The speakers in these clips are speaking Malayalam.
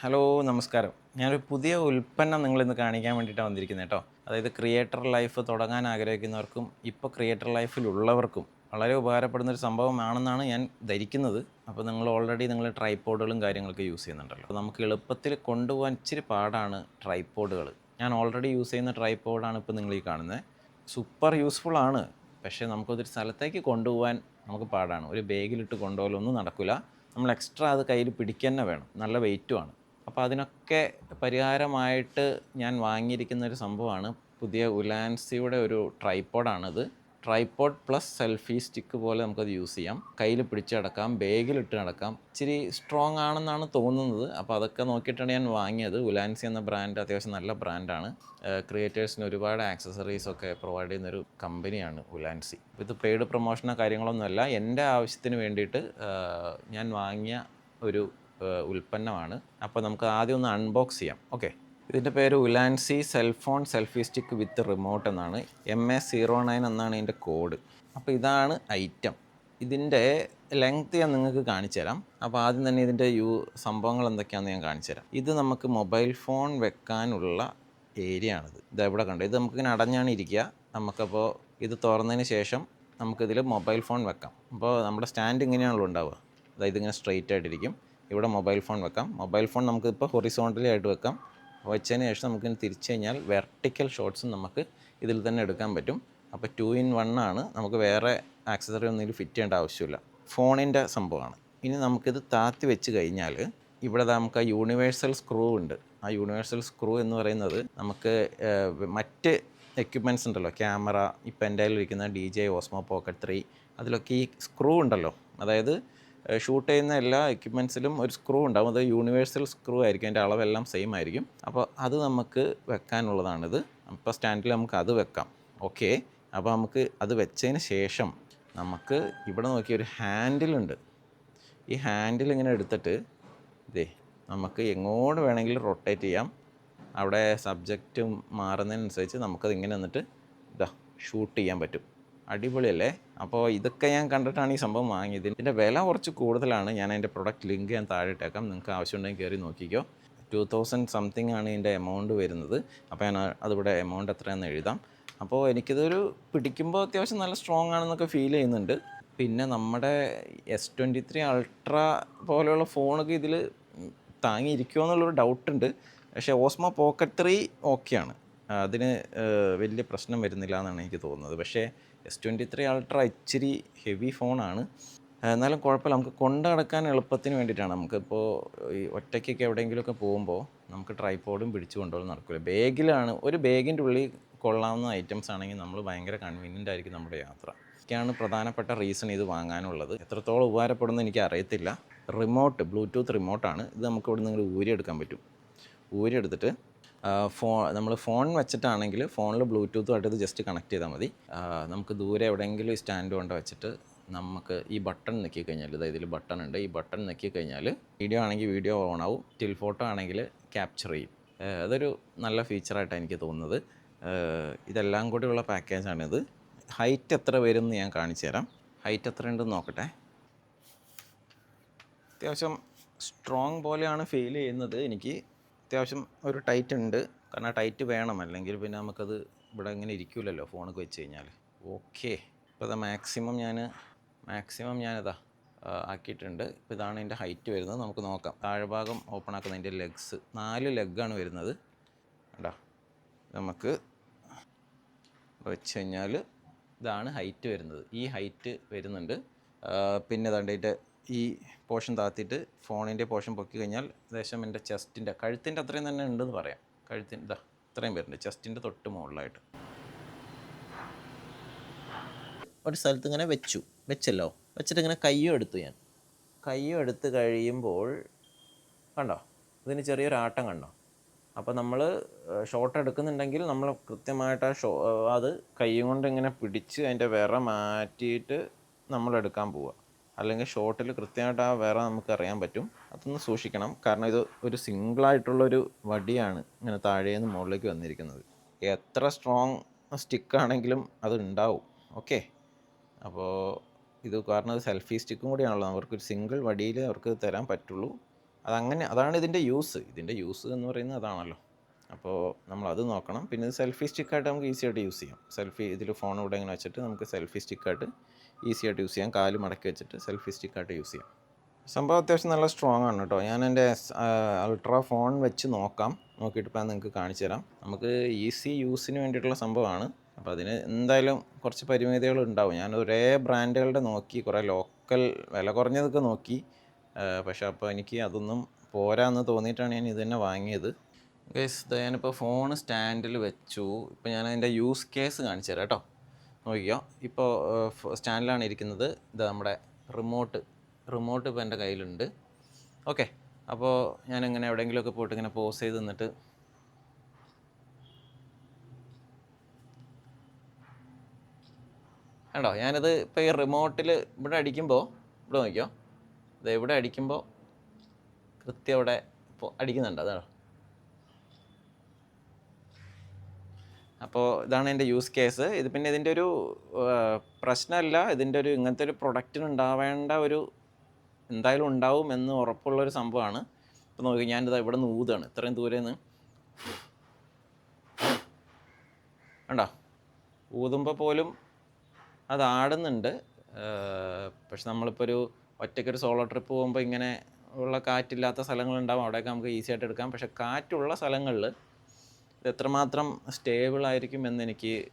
ഹലോ നമസ്കാരം. ഞാനൊരു പുതിയ ഉൽപ്പന്നം നിങ്ങളിന്ന് കാണിക്കാൻ വേണ്ടിയിട്ടാണ് വന്നിരിക്കുന്നത് കേട്ടോ. അതായത് ക്രിയേറ്റർ ലൈഫ് തുടങ്ങാൻ ആഗ്രഹിക്കുന്നവർക്കും ഇപ്പോൾ ക്രിയേറ്റർ ലൈഫിലുള്ളവർക്കും വളരെ ഉപകാരപ്പെടുന്ന ഒരു സംഭവമാണെന്നാണ് ഞാൻ ധരിക്കുന്നത്. അപ്പോൾ നിങ്ങൾ ഓൾറെഡി നിങ്ങൾ ട്രൈപ്പോഡുകളും കാര്യങ്ങളൊക്കെ യൂസ് ചെയ്യുന്നുണ്ടല്ലോ. അപ്പോൾ നമുക്ക് എളുപ്പത്തിൽ കൊണ്ടുപോകാൻ ഇച്ചിരി പാടാണ് ട്രൈപ്പോഡുകൾ ഞാൻ ഓൾറെഡി യൂസ് ചെയ്യുന്ന ട്രൈപ്പോഡാണ് ഇപ്പോൾ നിങ്ങൾ ഈ കാണുന്നത്. സൂപ്പർ യൂസ്ഫുൾ ആണ്. പക്ഷേ നമുക്കതൊരു സ്ഥലത്തേക്ക് കൊണ്ടുപോകാൻ നമുക്ക് പാടാണ്. ഒരു ബാഗിലിട്ട് കൊണ്ടുപോകലൊന്നും നടക്കില്ല. നമ്മൾ എക്സ്ട്രാ അത് കയ്യിൽ പിടിക്കുക തന്നെ വേണം. നല്ല വെയിറ്റുമാണ് അപ്പോൾ അതിനൊക്കെ പരിഹാരമായിട്ട് ഞാൻ വാങ്ങിയിരിക്കുന്ന ഒരു സംഭവമാണ്. പുതിയ ഉലാൻസിയുടെ ഒരു ട്രൈപ്പോഡാണിത് ട്രൈപ്പോഡ് പ്ലസ് സെൽഫി സ്റ്റിക്ക് പോലെ നമുക്കത് യൂസ് ചെയ്യാം. കയ്യിൽ പിടിച്ച് നടക്കാം ബാഗിലിട്ട് നടക്കാം. ഇച്ചിരി സ്ട്രോങ് ആണെന്നാണ് തോന്നുന്നത്. അപ്പോൾ അതൊക്കെ നോക്കിയിട്ടാണ് ഞാൻ വാങ്ങിയത്. ഉലാൻസി എന്ന ബ്രാൻഡ് അത്യാവശ്യം നല്ല ബ്രാൻഡാണ്. ക്രിയേറ്റേഴ്സിന് ഒരുപാട് ആക്സസറീസ് ഒക്കെ പ്രൊവൈഡ് ചെയ്യുന്നൊരു കമ്പനിയാണ് ഉലാൻസി. ഇത് പെയ്ഡ് പ്രൊമോഷനോ കാര്യങ്ങളൊന്നുമല്ല എന്റെ ആവശ്യത്തിന് വേണ്ടിയിട്ട് ഞാൻ വാങ്ങിയ ഒരു ഉൽപ്പന്നമാണ്. അപ്പോൾ നമുക്ക് ആദ്യം ഒന്ന് അൺബോക്സ് ചെയ്യാം. ഓക്കെ ഇതിന്റെ പേര് Ulanzi cellphone selfie stick with remote എന്നാണ്. എം എ സീറോ നയൻ എന്നാണ് ഇതിന്റെ കോഡ് അപ്പോൾ ഇതാണ് ഐറ്റം ഇതിന്റെ ലെങ്ത് ഞാൻ നിങ്ങൾക്ക് കാണിച്ചു തരാം. അപ്പോൾ ആദ്യം തന്നെ ഇതിന്റെ യു സംഭവങ്ങൾ എന്തൊക്കെയാണെന്ന് ഞാൻ കാണിച്ചു തരാം. ഇത് നമുക്ക് മൊബൈൽ ഫോൺ വെക്കാനുള്ള ഏരിയ ആണിത്. ഇത് എവിടെ കണ്ടു? ഇത് നമുക്കിങ്ങനെ അടഞ്ഞാണ് ഇരിക്കുക. നമുക്കപ്പോൾ ഇത് തുറന്നതിന് ശേഷം നമുക്കിതിൽ മൊബൈൽ ഫോൺ വെക്കാം. അപ്പോൾ നമ്മുടെ സ്റ്റാൻഡ് ഇങ്ങനെയാണല്ലോ ഉണ്ടാവുക. അതായത് ഇങ്ങനെ സ്ട്രെയിറ്റ് ആയിട്ടിരിക്കും. ഇവിടെ മൊബൈൽ ഫോൺ വെക്കാം. മൊബൈൽ ഫോൺ നമുക്ക് ഇപ്പോൾ ഹൊറിസോണ്ടലി ആയിട്ട് വെക്കാം. വെച്ചതിന് ശേഷം നമുക്ക് തിരിച്ചു കഴിഞ്ഞാൽ വെർട്ടിക്കൽ ഷോട്ട്സും നമുക്ക് ഇതിൽ തന്നെ എടുക്കാൻ പറ്റും. അപ്പോൾ ടു ഇൻ വൺ ആണ്. നമുക്ക് വേറെ ആക്സസറി ഒന്നും ഫിറ്റ് ചെയ്യേണ്ട ആവശ്യമില്ല. ഫോണിന്റെ സംഭവമാണ്. ഇനി നമുക്കിത് താത്തി വെച്ച് കഴിഞ്ഞാൽ ഇവിടെ നമുക്ക് ആ യൂണിവേഴ്സൽ സ്ക്രൂ ഉണ്ട്. ആ യൂണിവേഴ്സൽ സ്ക്രൂ എന്ന് പറയുന്നത് നമുക്ക് മറ്റ് എക്യുപ്മെന്റ്സ് ഉണ്ടല്ലോ. ക്യാമറ ഇപ്പം എന്റെ ഇരിക്കുന്ന D J Osmo Pocket three അതിലൊക്കെ ഈ സ്ക്രൂ ഉണ്ടല്ലോ. അതായത് ഷൂട്ട് ചെയ്യുന്ന എല്ലാ എക്യുപ്മെന്റ്സിലും ഒരു സ്ക്രൂ ഉണ്ടാകും അത് യൂണിവേഴ്സൽ സ്ക്രൂ ആയിരിക്കും. അതിന്റെ അളവെല്ലാം സെയിം ആയിരിക്കും. അപ്പോൾ അത് നമുക്ക് വെക്കാനുള്ളതാണിത്. അപ്പോൾ സ്റ്റാൻഡിൽ നമുക്ക് അത് വെക്കാം. ഓക്കെ അപ്പോൾ നമുക്ക് അത് വെച്ചതിന് ശേഷം നമുക്ക് ഇവിടെ നോക്കിയ ഒരു ഹാൻഡിലുണ്ട് ഈ ഹാൻഡിൽ ഇങ്ങനെ എടുത്തിട്ട് ഇതേ നമുക്ക് എങ്ങോട്ട് വേണമെങ്കിലും റൊട്ടേറ്റ് ചെയ്യാം. അവിടെ സബ്ജക്റ്റ് മാറുന്നതിനനുസരിച്ച് നമുക്കത് ഇങ്ങനെ എന്നിട്ട് ഇതാ ഷൂട്ട് ചെയ്യാൻ പറ്റും. അടിപൊളിയല്ലേ? അപ്പോൾ ഇതൊക്കെ ഞാൻ കണ്ടിട്ടാണ് ഈ സംഭവം വാങ്ങിയത്. ഇതിന്റെ വില കുറച്ച് കൂടുതലാണ്. ഞാൻ അതിന്റെ പ്രൊഡക്റ്റ് ലിങ്ക് ഞാൻ താഴെ ഇട്ടേക്കാം. നിങ്ങൾക്ക് ആവശ്യമുണ്ടെങ്കിൽ കയറി നോക്കിക്കോ. ടു തൗസൻഡ് സംതിങ് ആണ് ഇതിന്റെ എമൗണ്ട് വരുന്നത്. അപ്പോൾ ഞാൻ അതിവിടെ എമൗണ്ട് എത്രയാണെന്ന് എഴുതാം. അപ്പോൾ എനിക്കിതൊരു പിടിക്കുമ്പോൾ അത്യാവശ്യം നല്ല സ്ട്രോങ് ആണെന്നൊക്കെ ഫീൽ ചെയ്യുന്നുണ്ട്. പിന്നെ നമ്മുടെ എസ് ട്വന്റി ത്രീ അൾട്ര പോലെയുള്ള ഫോണൊക്കെ ഇതിൽ താങ്ങിയിരിക്കുമോ എന്നുള്ളൊരു ഡൗട്ടുണ്ട് പക്ഷേ ഓസ്മോ പോക്കറ്റ് ത്രീ ഓക്കെയാണ് അതിന് വലിയ പ്രശ്നം വരുന്നില്ല എന്നാണ് എനിക്ക് തോന്നുന്നത്. പക്ഷേ എസ് ട്വന്റി ത്രീ അൾട്ര ഇച്ചിരി ഹെവി ഫോണാണ് എന്നാലും കുഴപ്പമില്ല. നമുക്ക് കൊണ്ടു നടക്കാൻ എളുപ്പത്തിന് വേണ്ടിയിട്ടാണ്. നമുക്കിപ്പോൾ ഈ ഒറ്റയ്ക്കൊക്കെ എവിടെയെങ്കിലുമൊക്കെ പോകുമ്പോൾ നമുക്ക് ട്രൈപോഡും പിടിച്ചു കൊണ്ടുപോകാൻ നടക്കില്ല. ബാഗിലാണ് ഒരു ബാഗിന്റെ ഉള്ളിൽ കൊള്ളാവുന്ന ഐറ്റംസ് ആണെങ്കിൽ നമ്മൾ ഭയങ്കര കൺവീനിയന്റ് ആയിരിക്കും നമ്മുടെ യാത്ര. ഒക്കെയാണ് പ്രധാനപ്പെട്ട റീസൺ ഇത് വാങ്ങാനുള്ളത്. എത്രത്തോളം ഉപകാരപ്പെടുമെന്ന് എനിക്ക് അറിയത്തില്ല. റിമോട്ട് ബ്ലൂടൂത്ത് റിമോട്ടാണ് ഇത് നമുക്ക് ഇവിടെ നിങ്ങൾ ഊരിയെടുക്കാൻ പറ്റും. ഊരിയെടുത്തിട്ട് ഫോ നമ്മൾ ഫോൺ വെച്ചിട്ടാണെങ്കിൽ ഫോണിൽ ബ്ലൂടൂത്തുമായിട്ട് ഇത് ജസ്റ്റ് കണക്ട് ചെയ്താൽ മതി. നമുക്ക് ദൂരെ എവിടെയെങ്കിലും സ്റ്റാൻഡ് കൊണ്ട് വെച്ചിട്ട് നമുക്ക് ഈ ബട്ടൺ നെക്കി കഴിഞ്ഞാൽ ഇതാ ഇതിൽ ബട്ടൺ ഉണ്ട് ഈ ബട്ടൺ നെക്കി കഴിഞ്ഞാൽ വീഡിയോ ആണെങ്കിൽ വീഡിയോ ഓൺ ആവും സ്റ്റിൽ ഫോട്ടോ ആണെങ്കിൽ ക്യാപ്ചർ ചെയ്യും. അതൊരു നല്ല ഫീച്ചറായിട്ടാണ് എനിക്ക് തോന്നുന്നത്. ഇതെല്ലാം കൂടിയുള്ള പാക്കേജാണിത് ഹൈറ്റ് എത്ര വരും എന്ന് ഞാൻ കാണിച്ചു തരാം. ഹൈറ്റ് എത്ര ഉണ്ടെന്ന് നോക്കട്ടെ. അത്യാവശ്യം സ്ട്രോങ് പോലെയാണ് ഫീൽ ചെയ്യുന്നത് എനിക്ക്. അത്യാവശ്യം ഒരു ടൈറ്റ് ഉണ്ട്. കാരണം ടൈറ്റ് വേണം. അല്ലെങ്കിൽ പിന്നെ നമുക്കത് ഇവിടെ ഇങ്ങനെ ഇരിക്കില്ലല്ലോ ഫോണൊക്കെ വെച്ച് കഴിഞ്ഞാൽ. ഓക്കെ. ഇപ്പോൾ ഇതാ മാക്സിമം ഞാൻ മാക്സിമം ഞാനിതാ ആക്കിയിട്ടുണ്ട്. ഇപ്പോൾ ഇതാണ് എന്റെ ഹൈറ്റ് വരുന്നത്. നമുക്ക് നോക്കാം. താഴ്ഭാഗം ഓപ്പൺ ആക്കുന്ന എന്റെ ലെഗ്സ്. നാല് ലെഗാണ് വരുന്നത്. കേട്ടോ നമുക്ക് വെച്ച് കഴിഞ്ഞാൽ ഇതാണ് ഹൈറ്റ് വരുന്നത്. ഈ ഹൈറ്റ് വരുന്നുണ്ട്. പിന്നെ ദണ്ടിട്ട് ഈ പോർഷൻ താത്തിയിട്ട് ഫോണിന്റെ പോർഷൻ പൊക്കി കഴിഞ്ഞാൽ ഏകദേശം എന്റെ ചെസ്റ്റിന്റെ കഴുത്തിന്റെ അത്രയും തന്നെ ഉണ്ടെന്ന് പറയാം. കഴുത്തിന്റെ ഇതാ ഇത്രയും വരുന്നുണ്ട് ചെസ്റ്റിന്റെ തൊട്ട് മുകളിലായിട്ട്. ഒരു സ്ഥലത്ത് ഇങ്ങനെ വെച്ചു വെച്ചല്ലോ? വെച്ചിട്ട് ഇങ്ങനെ കയ്യോ എടുത്തു ഞാൻ. കയ്യോ എടുത്ത് കഴിയുമ്പോൾ കണ്ടോ? ഇതിന് ചെറിയൊരു ആട്ടം കണ്ടോ? അപ്പോൾ നമ്മൾ ഷോട്ട് എടുക്കുന്നുണ്ടെങ്കിൽ നമ്മൾ കൃത്യമായിട്ട് ആ ഷോ അത് കൈ കൊണ്ട് ഇങ്ങനെ പിടിച്ച് അതിന്റെ വിറ മാറ്റിയിട്ട് നമ്മൾ എടുക്കാൻ പോവുക. അല്ലെങ്കിൽ ഷോട്ടിൽ കൃത്യമായിട്ട് ആ വേറെ നമുക്ക് അറിയാൻ പറ്റും. അതൊന്ന് സൂക്ഷിക്കണം. കാരണം ഇത് ഒരു സിംഗിളായിട്ടുള്ളൊരു വടിയാണ് ഇങ്ങനെ താഴേന്ന് മുകളിലേക്ക് വന്നിരിക്കുന്നത്. എത്ര സ്ട്രോങ് സ്റ്റിക്കാണെങ്കിലും അത് ഉണ്ടാവും. ഓക്കെ അപ്പോൾ ഇത് കാരണം അത് സെൽഫി സ്റ്റിക്കും കൂടിയാണല്ലോ. അവർക്കൊരു സിംഗിൾ വടിയിൽ അവർക്ക് തരാൻ പറ്റുള്ളൂ. അതങ്ങനെ അതാണ് ഇതിന്റെ യൂസ് ഇതിന്റെ യൂസ് എന്ന് പറയുന്നത് അതാണല്ലോ. അപ്പോൾ നമ്മൾ അത് നോക്കണം. പിന്നെ സെൽഫി സ്റ്റിക്കായിട്ട് നമുക്ക് ഈസി ആയിട്ട് യൂസ് ചെയ്യാം. സെൽഫി ഇതിൽ ഫോൺ ഇവിടെ ഇങ്ങനെ വെച്ചിട്ട് നമുക്ക് സെൽഫി സ്റ്റിക്കായിട്ട് ഈസി ആയിട്ട് യൂസ് ചെയ്യാം. കാൽ മടക്കി വെച്ചിട്ട് സെൽഫി സ്റ്റിക്കായിട്ട് യൂസ് ചെയ്യാം. സംഭവം അത്യാവശ്യം നല്ല സ്ട്രോങ് ആണ് കേട്ടോ. ഞാൻ എന്റെ അൾട്രാ ഫോൺ വെച്ച് നോക്കാം. നോക്കിയിട്ട് ഇപ്പം നിങ്ങൾക്ക് കാണിച്ചു തരാം. നമുക്ക് ഈസി യൂസിന് വേണ്ടിയിട്ടുള്ള സംഭവമാണ്. അപ്പോൾ അതിന് എന്തായാലും കുറച്ച് പരിമിതികൾ ഉണ്ടാവും. ഞാൻ ഒരേ ബ്രാൻഡുകളുടെ നോക്കി കുറേ ലോക്കൽ വില കുറഞ്ഞതൊക്കെ നോക്കി. പക്ഷേ അപ്പോൾ എനിക്ക് അതൊന്നും പോരാന്ന് തോന്നിയിട്ടാണ് ഞാൻ ഇത് തന്നെ വാങ്ങിയത്. ഗൈസ് ഞാനിപ്പോൾ ഫോൺ സ്റ്റാൻഡിൽ വെച്ചു. ഇപ്പോൾ ഞാൻ അതിന്റെ യൂസ് കേസ് കാണിച്ചു തരാം കേട്ടോ നോക്കിക്കോ. ഇപ്പോൾ സ്റ്റാൻഡിലാണ് ഇരിക്കുന്നത്. ഇത് നമ്മുടെ റിമോട്ട് റിമോട്ട് ഇപ്പോൾ എന്റെ കയ്യിലുണ്ട്. ഓക്കെ അപ്പോൾ ഞാൻ ഇങ്ങനെ എവിടെയെങ്കിലുമൊക്കെ പോയിട്ട് ഇങ്ങനെ പോസ് ചെയ്ത് നിന്നിട്ട് കണ്ടോ? ഞാനിത് ഇപ്പോൾ ഈ റിമോട്ടിൽ ഇവിടെ അടിക്കുമ്പോൾ ഇവിടെ നോക്കിയോ ഇത് ഇവിടെ അടിക്കുമ്പോൾ കൃത്യം അവിടെ അടിക്കുന്നുണ്ട്. അതാണോ? അപ്പോൾ ഇതാണ് എന്റെ യൂസ് കേസ് ഇത് പിന്നെ ഇതിന്റെ ഒരു പ്രശ്നമല്ല. ഇതിന്റെ ഒരു ഇങ്ങനത്തെ ഒരു പ്രൊഡക്റ്റിന് ഉണ്ടാവേണ്ട ഒരു എന്തായാലും ഉണ്ടാവും എന്ന് ഉറപ്പുള്ളൊരു സംഭവമാണ്. ഇപ്പോൾ നോക്കി ഞാനിത് ഇവിടെ നിന്ന് ഊതാണ്. ഇത്രയും ദൂരെ നിന്ന് കണ്ടോ? ഊതുമ്പോൾ പോലും അത് ആടുന്നുണ്ട്. പക്ഷെ നമ്മളിപ്പോൾ ഒരു ഒറ്റയ്ക്കൊരു സോളോ ട്രിപ്പ് പോകുമ്പോൾ ഇങ്ങനെ ഉള്ള കാറ്റില്ലാത്ത സ്ഥലങ്ങളുണ്ടാവും. അവിടെയൊക്കെ നമുക്ക് ഈസി ആയിട്ട് എടുക്കാം. പക്ഷെ കാറ്റുള്ള സ്ഥലങ്ങളിൽ എത്രമാത്രം സ്റ്റേബിൾ ആയിരിക്കും എന്നെനിക്ക്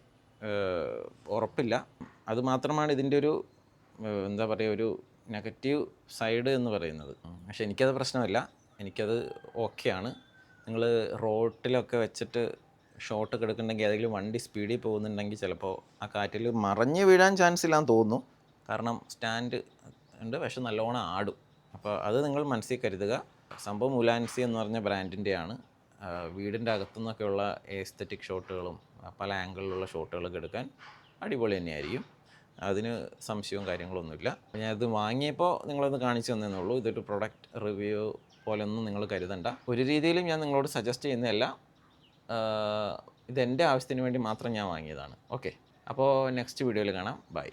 ഉറപ്പില്ല. അത് മാത്രമാണ് ഇതിന്റെ ഒരു എന്താ പറയുക ഒരു നെഗറ്റീവ് സൈഡ് എന്ന് പറയുന്നത്. പക്ഷെ എനിക്കത് പ്രശ്നമില്ല. എനിക്കത് ഓക്കെയാണ് നിങ്ങൾ റോട്ടിലൊക്കെ വെച്ചിട്ട് ഷോട്ട് കിടക്കുന്നുണ്ടെങ്കിൽ ഏതെങ്കിലും വണ്ടി സ്പീഡിൽ പോകുന്നുണ്ടെങ്കിൽ ചിലപ്പോൾ ആ കാറ്റിൽ മറിഞ്ഞ് വീഴാൻ ചാൻസ് ഇല്ലാന്ന് തോന്നുന്നു. കാരണം സ്റ്റാൻഡ് ഉണ്ട്. പക്ഷെ നല്ലോണം ആടും. അപ്പോൾ അത് നിങ്ങൾ മനസ്സിൽ കരുതുക. സംഭവം മുലാൻസി എന്ന് പറഞ്ഞ ബ്രാൻഡിന്റെയാണ് വീടിന്റെ അകത്തുനിന്നൊക്കെയുള്ള എസ്തറ്റിക് ഷോട്ടുകളും പല ആംഗിളിലുള്ള ഷോട്ടുകളൊക്കെ എടുക്കാൻ അടിപൊളി തന്നെയായിരിക്കും. അതിന് സംശയവും കാര്യങ്ങളൊന്നുമില്ല. ഞാൻ ഇത് വാങ്ങിയപ്പോൾ നിങ്ങളൊന്ന് കാണിച്ചു തന്നേ ഉള്ളൂ. ഇതൊരു പ്രൊഡക്റ്റ് റിവ്യൂ പോലൊന്നും നിങ്ങൾ കരുതണ്ട. ഒരു രീതിയിലും ഞാൻ നിങ്ങളോട് സജസ്റ്റ് ചെയ്യുന്നതല്ല. ഇതെന്റെ ആവശ്യത്തിന് വേണ്ടി മാത്രം ഞാൻ വാങ്ങിയതാണ്. ഓക്കെ അപ്പോൾ നെക്സ്റ്റ് വീഡിയോയിൽ കാണാം. ബൈ